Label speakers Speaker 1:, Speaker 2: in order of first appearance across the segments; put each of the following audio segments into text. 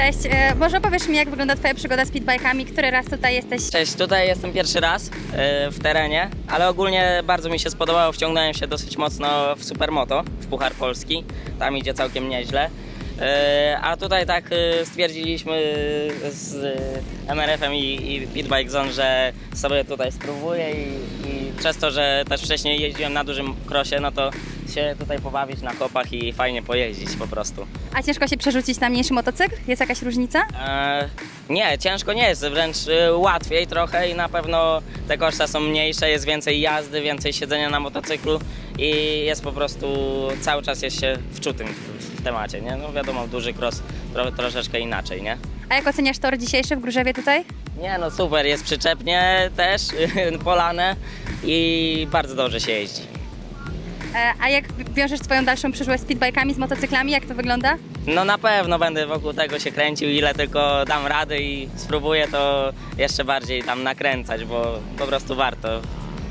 Speaker 1: Cześć, e, może opowiesz mi, jak wygląda Twoja przygoda z pitbajkami? Który raz tutaj jesteś?
Speaker 2: Cześć, tutaj jestem pierwszy raz e, w terenie, ale ogólnie bardzo mi się spodobało. Wciągnąłem się dosyć mocno w Supermoto, w Puchar Polski. Tam idzie całkiem nieźle. E, A tutaj tak stwierdziliśmy z MRF-em i, i Pitbike Zone, że sobie tutaj spróbuję i, i przez to, że też wcześniej jeździłem na dużym krosie, no to się tutaj pobawić na kopach i fajnie pojeździć po prostu.
Speaker 1: A ciężko się przerzucić na mniejszy motocykl? Jest jakaś różnica?
Speaker 2: E, nie, ciężko nie jest, wręcz e, łatwiej trochę i na pewno te koszta są mniejsze, jest więcej jazdy, więcej siedzenia na motocyklu i jest po prostu cały czas jest się wczutym w, w temacie, nie? No wiadomo, duży cross tro, troszeczkę inaczej, nie?
Speaker 1: A jak oceniasz tor dzisiejszy w Górzewie tutaj?
Speaker 2: Nie no super, jest przyczepnie też, polane i bardzo dobrze się jeździ.
Speaker 1: E, A jak wiążesz Twoją dalszą przyszłość z pitbajkami, z motocyklami? Jak to wygląda?
Speaker 2: No na pewno będę wokół tego się kręcił, ile tylko dam rady i spróbuję to jeszcze bardziej tam nakręcać, bo po prostu warto,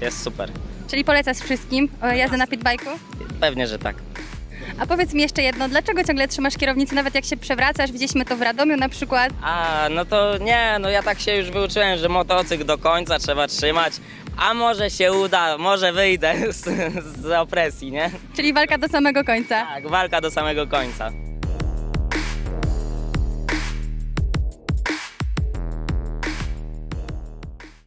Speaker 2: jest super.
Speaker 1: Czyli polecasz wszystkim e, jazdę na pitbajku?
Speaker 2: Pewnie, że tak.
Speaker 1: A powiedz mi jeszcze jedno, dlaczego ciągle trzymasz kierownicę, nawet jak się przewracasz? Widzieliśmy to w Radomiu na przykład.
Speaker 2: A, no to nie, no ja tak się już wyuczyłem, że motocykl do końca trzeba trzymać, a może się uda, może wyjdę z, z opresji, nie?
Speaker 1: Czyli walka do samego końca.
Speaker 2: Tak, walka do samego końca.